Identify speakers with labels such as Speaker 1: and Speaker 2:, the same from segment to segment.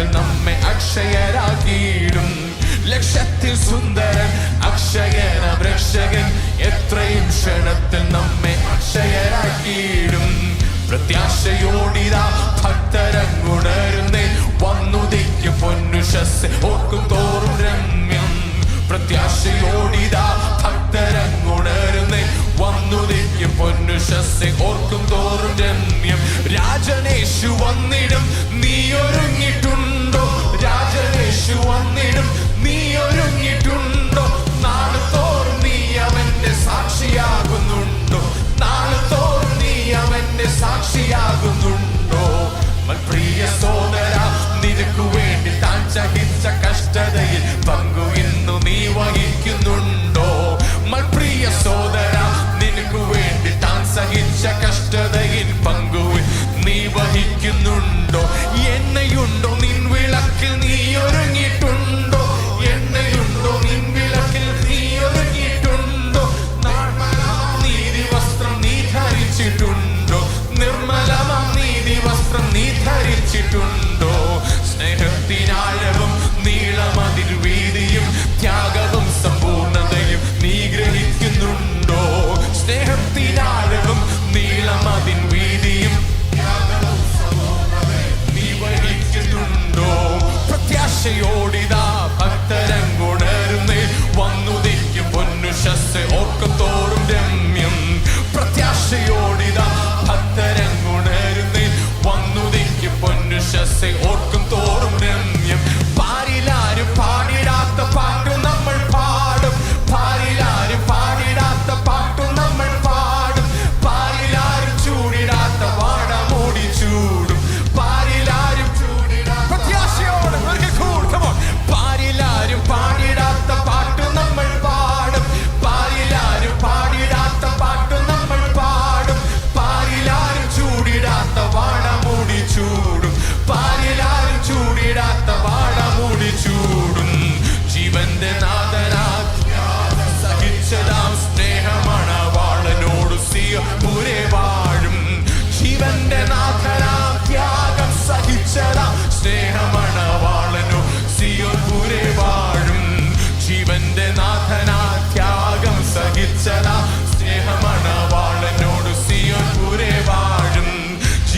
Speaker 1: ക്ഷണത്തിൽ നമ്മെ അക്ഷയരാക്കിയിടും. ലക്ഷത്തിൽ സുന്ദരൻ അക്ഷയന രക്ഷകൻ എത്രയും ക്ഷണത്തിൽ നമ്മെ അക്ഷയരാക്കിയിടും. പ്രത്യാശയോടിതാ ഭക്തരങ്ങുണരുന്നേ വന്നുദിക്കും പൊന്നുഷസ് ഓർക്കും തോറും രമ്യം. പ്രത്യാശയോടിതാ ഭക്തരങ്ങുണരുന്നേ വന്നുദിക്കും പൊന്നുഷസ് ഓർക്കും തോറും രമ്യം. രാജനേശു വന്നിടും നീ ഒരുങ്ങിയിട്ടുണ്ടോ രാജനേശു വന്നിടും. നീ ഒരുങ്ങിയിട്ടുണ്ടോ? നാളെ നീ അവന്റെ സാക്ഷിയാകുന്നുണ്ടോ? നാളെ നീ അവന്റെ സാക്ഷിയാകുന്നുണ്ടോ? പ്രിയ സോദര നിനക്ക് വേണ്ടി താൻ സഹിച്ച കഷ്ടതയിൽ പങ്കു ഇന്നു നീ വഹിക്കുന്നുണ്ടോ.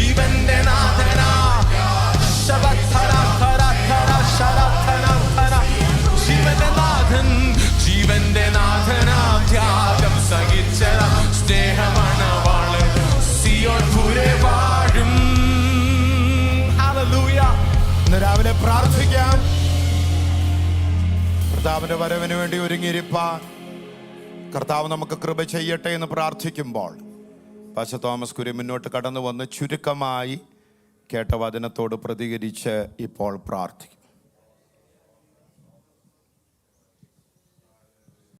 Speaker 1: ജീവന്റെ നാഥൻ ജീവന്റെ
Speaker 2: പ്രാർത്ഥിക്കാം. പ്രതാപന്റെ വരവിന് വേണ്ടി ഒരുങ്ങിയിരിപ്പാൻ. കർത്താവ് നമുക്ക് കൃപ ചെയ്യട്ടെ എന്ന് പ്രാർത്ഥിക്കുമ്പോൾ പാശ തോമസ് കുര്യൻ മുന്നോട്ട് കടന്നു വന്ന് ചുരുക്കമായി കേട്ട വചനത്തോട് പ്രതികരിച്ച് ഇപ്പോൾ പ്രാർത്ഥിക്കും.